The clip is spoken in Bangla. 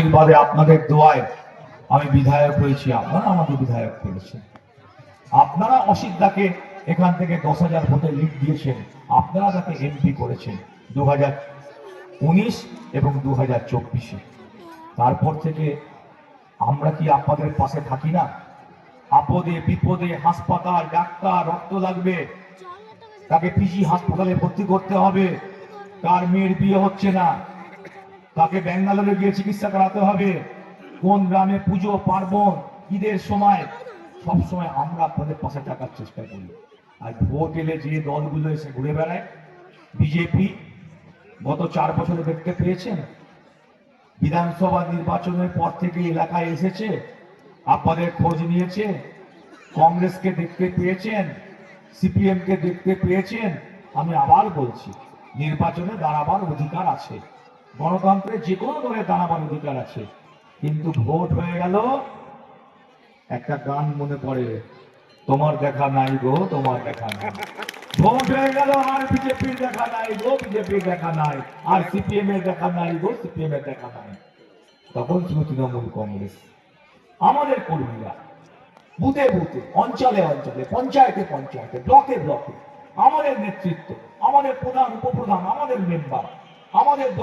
আশীর্বাদে আপনাদের দোয়ায় আমি বিধায়ক হয়েছি, আপনারা আমাকে বিধায়ক করেছেন। আপনারা অসিদ্ধাকে এখান থেকে দশ হাজার ভোটে লিড দিয়েছেন, আপনারা তাকে এমপি করেছেন দু হাজার উনিশ এবং দু হাজার চব্বিশে। তারপর থেকে আমরা কি আপনাদের পাশে থাকি না? আপদে, বিপদে, হাসপাতাল, ডাক্তার, রক্ত লাগবে। তাকে পিজি হাসপাতালে ভর্তি করতে হবে। তার মেয়ের বিয়ে হচ্ছে না। তাকে ব্যাঙ্গালোরে গিয়ে চিকিৎসা করাতে হবে। কোন গ্রামে পুজো পার্বণ, ঈদের সময়? সব সময় আমরা আপনাদের পাশে থাকার চেষ্টা করি। আর ভোট এলে যে দলগুলো এসে ঘুরে বেড়ায়, বিজেপি গত চার বছরে দেখতে পেয়েছেন? বিধানসভা নির্বাচনের পর থেকে এলাকায় এসেছে, আপনাদের খোঁজ নিয়েছে, কংগ্রেসকে দেখতে পেয়েছেন সিপিএম কে দেখতে পেয়েছেন? আমি আবার বলছি, নির্বাচনে দাঁড়াবার অধিকার আছে। গণতন্ত্রে যে কোনো দলে দাঁড়াবার অধিকার আছে। কিন্তু ভোট হয়ে গেল, একটা গান মনে পড়ে, তোমার দেখা নাই গো, তোমার দেখা নাই। ভোট হয়ে গেল, আর বিজেপির দেখা নাই গো, বিজেপির দেখা নাই, আর সিপিএম এর দেখা নাই গো সিপিএম এর দেখা নাই। তখন ছিল তৃণমূল কংগ্রেস। আমাদের কর্মীরা, বুথে বুথে, অঞ্চলে অঞ্চলে, পঞ্চায়েতে পঞ্চায়েতে, ব্লকে ব্লকে, আমাদের নেতৃত্ব, আমাদের প্রধান, উপপ্রধান, আমাদের মেম্বার, আমাদের